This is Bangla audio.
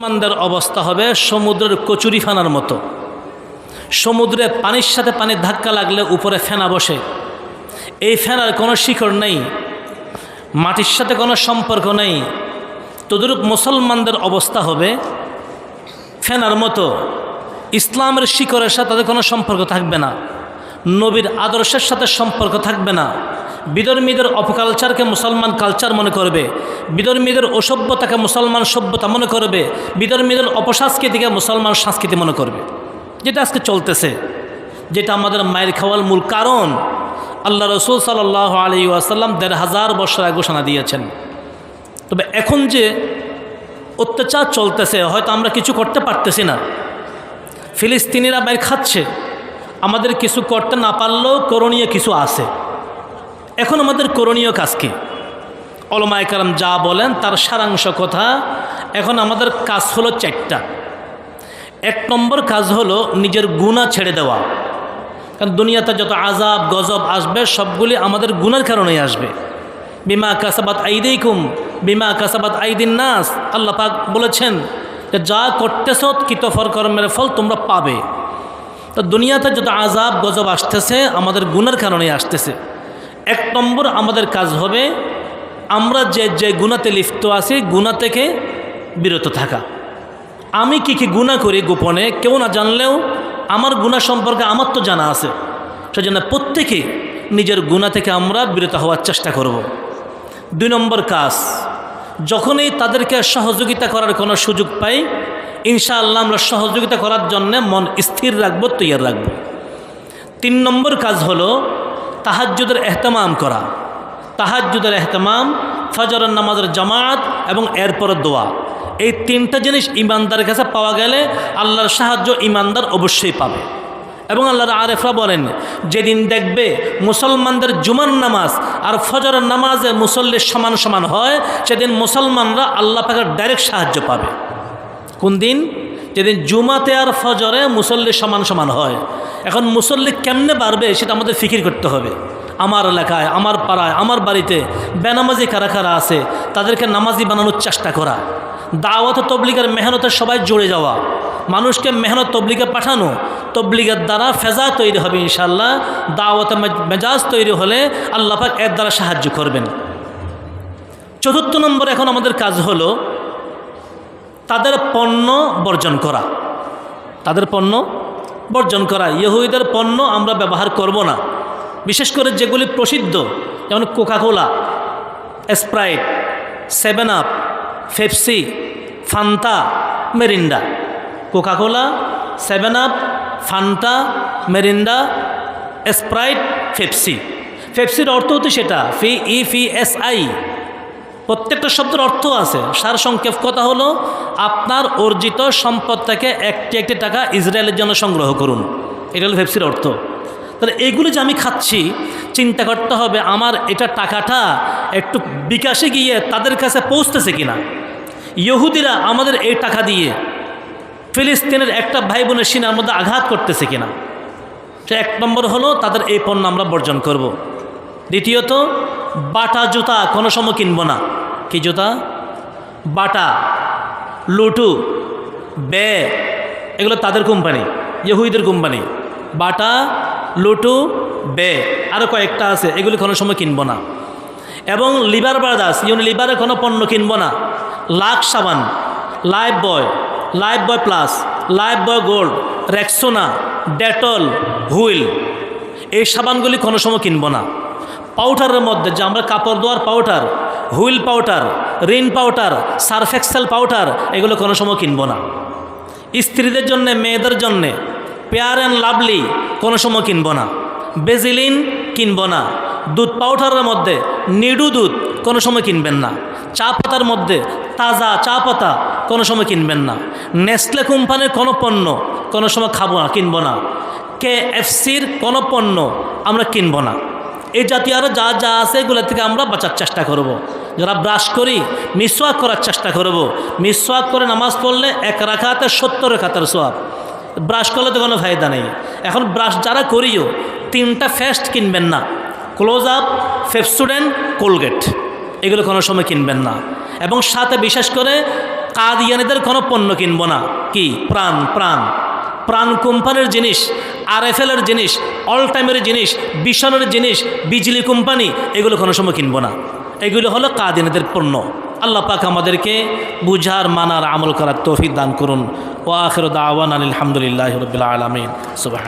মুসলমানদের অবস্থা হবে সমুদ্রের কচুরিফানার মতো। সমুদ্রে পানির সাথে পানির ধাক্কা লাগলে উপরে ফেনা বসে। এই ফেনার কোনো শিকড় নেই, মাটির সাথে কোনো সম্পর্ক নেই। তদরূপ মুসলমানদের অবস্থা হবে ফেনার মতো। ইসলামের শিকড়ের সাথে তাদের কোনো সম্পর্ক থাকবে না। নবীর আদর্শের সাথে সম্পর্ক থাকবে না। বিধর্মীদের অপকালচারকে মুসলমান কালচার মনে করবে। বিধর্মীদের অসভ্যতাকে মুসলমান সভ্যতা মনে করবে। বিধর্মীদের অপসংস্কৃতিকে মুসলমান সংস্কৃতি মনে করবে। যেটা আজকে চলতেছে। যেটা আমাদের মায়ের খাওয়ার মূল কারণ। আল্লাহ রসুল সাল্লাহ আলী ওয়াসাল্লাম দেড় হাজার বছর আগে ঘোষণা দিয়েছেন। তবে এখন যে অত্যাচার চলতেছে, হয়তো আমরা কিছু করতে পারতেছি না। ফিলিস্তিনিরা বাইর খাচ্ছে। আমাদের কিছু করতে না পারলেও করণীয় কিছু আছে। এখন আমাদের করণীয় কাজ কি? অলমায় কালাম যা বলেন তার সারাংশ কথা এখন আমাদের কাজ হলো চারটা। এক নম্বর কাজ হলো নিজের গুণা ছেড়ে দেওয়া। কারণ দুনিয়াতে যত আজাব গজব আসবে, সবগুলি আমাদের গুণের কারণেই আসবে। বিমা কাসাবাত আইদিকুম, বিমা কাসাবাত আইদিন নাস। আল্লাহ পাক বলেছেন যে যা করতেছ কৃতফর কর্মের ফল তোমরা পাবে। তো দুনিয়াতে যত আজাব গজব আসতেছে, আমাদের গুণের কারণেই আসতেছে। এক নম্বর আমাদের কাজ হবে আমরা যে যে গুণাতে লিপ্ত আছি গুণা থেকে বিরত থাকা। আমি কি কি গুণা করি গোপনে? কেউ না জানলেও আমার গুণা সম্পর্কে আমার তো জানা আছে। সেজন্য প্রত্যেকে নিজের গুণা থেকে আমরা বিরত হওয়ার চেষ্টা করব। দুই নম্বর কাজ, যখনই তাদেরকে সহযোগিতা করার কোনো সুযোগ পাই, ইনশাআল্লাহ আমরা সহযোগিতা করার জন্যে মন স্থির রাখব, তৈয়ার রাখব। তিন নম্বর কাজ হলো তাহাজ্জুদের এহতেমাম করা। তাহাজ্জুদের এহতেমাম, ফজরের নামাজের জামাত এবং এরপর দোয়া। এই তিনটা জিনিস ইমানদারের কাছে পাওয়া গেলে আল্লাহর সাহায্য ইমানদার অবশ্যই পাবে। এবং আল্লাহর আরেফরা বলেন, যেদিন দেখবে মুসলমানদের জুমান নামাজ আর ফজরের নামাজে মুসল্লির সমান সমান হয়, সেদিন মুসলমানরা আল্লাহ পাকের ডাইরেক্ট সাহায্য পাবে। কোন দিন? যেদিন জুমাতে আর ফজরে মুসল্লি সমান সমান হয় এখন মুসল্লি কেমনে বাড়বে সেটা আমাদের ফিকির করতে হবে। আমার এলাকায়, আমার পাড়ায়, আমার বাড়িতে বেনামাজি কারা কারা আছে, তাদেরকে নামাজি বানানোর চেষ্টা করা। দাওয়াত তবলিগের মেহনতের সবাই জুড়ে যাওয়া। মানুষকে মেহনত তবলিগে পাঠানো, তবলিগের দ্বারা ফেজা তৈরি হবে ইনশাল্লাহ দাওয়াতে মেজাজ তৈরি হলে আল্লাহ পাক এর দ্বারা সাহায্য করবেন। চতুর্থ নম্বর এখন আমাদের কাজ হলো তাদের পণ্য বর্জন করা। তাদের পণ্য বর্জন করা, ইহুদিদের পণ্য আমরা ব্যবহার করব না। বিশেষ করে যেগুলি প্রসিদ্ধ, যেমন Coca Cola, Sprite, seven up Pepsi Fanta, Mirinda. Coca Cola, seven up Fanta Mirinda, Sprite Pepsi ফেপসির অর্থ হচ্ছে সেটা ফি ই ফি এস আই। প্রত্যেকটা শব্দের অর্থ আছে। সার সংক্ষেপ কথা হলো, আপনার অর্জিত সম্পদ থেকে একটি একটি টাকা ইসরায়েলের জন্য সংগ্রহ করুন। এটা হলো ভেপসির অর্থ। তাহলে এইগুলো যে আমি খাচ্ছি, চিন্তা করতে হবে আমার এটা টাকাটা একটু বিকাশে গিয়ে তাদের কাছে পৌঁছতেছে কিনা। ইহুদিরা আমাদের এই টাকা দিয়ে ফিলিস্তিনের একটা ভাই বোনের সিনার মধ্যে আঘাত করতেছে কিনা। সে এক নম্বর হলো, তাদের এই পণ্য আমরা বর্জন করব। দ্বিতীয়ত, বাটা জুতা কোনো সময় কিনবো না। কি জুতা? বাটা, লুটু, বে, এগুলো তাদের কোম্পানি ইহুইদের কোম্পানি। বাটা, লুটু, বে আরও কয়েকটা আছে, এগুলি কোনো সময় কিনবো না। এবং লিভার ব্রাদার্স, ইউনি লিভারের কোনো পণ্য কিনবো না। লাখ সাবান, Lifebuoy Lifebuoy plus, Lifebuoy gold, Rexona, Dettol, Wheel, এই সাবানগুলি কোনো সময় কিনবো না। পাউডারের মধ্যে যে আমরা কাপড় ধোয়ার powder Wheel powder, Rin powder, Surf Excel powder, এগুলো কোনো সময় কিনবো না। স্ত্রীদের জন্যে, মেয়েদের জন্যে, পেয়ার অ্যান্ড লাভলি কোনো সময় কিনবো না। বেজিলিন কিনবো না। দুধ পাউডারের মধ্যে নিডু দুধ কোনো সময় কিনবেন না। চা পাতার মধ্যে তাজা চা পাতা কোনো সময় কিনবেন না। নেসলে কোম্পানির কোনো পণ্য কোনো সময় খাব না, কিনবো না। কে এফসির কোনো পণ্য আমরা কিনবো না। এই জাতীয় আরও যা যা আছে, এগুলো থেকে আমরা বাঁচার চেষ্টা করব। যারা ব্রাশ করি, মিসওয়াক করার চেষ্টা করব। মিসওয়াক করে নামাজ পড়লে এক রাখাতে সত্তর রেখাতের সোয়াব ব্রাশ করলে তো কোনো ফায়দা নেই। এখন ব্রাশ যারা করিও, তিনটা ফেস্ট কিনবেন না। ক্লোজ আপ ফেপসুডেন্ট কোলগেট এগুলো কোনো সময় কিনবেন না। এবং সাথে বিশেষ করে কাদিয়ানিদের কোনো পণ্য কিনবো না। কি? প্রাণ প্রাণ। প্রাণ কোম্পানির জিনিস আর এলের জিনিস অল টাইমের জিনিস বিশনের জিনিস বিজলি কোম্পানি, এগুলো কোনো সময় কিনবো না। এগুলো হলো কাদিনীদের পণ্য। আল্লাহ পাক আমাদেরকে বুঝার, মানার, আমল করার তৌফিক দান করুন। ও আখের দাওয়ান আলহামদুলিল্লাহ রবিল আলমিন। সুবাহ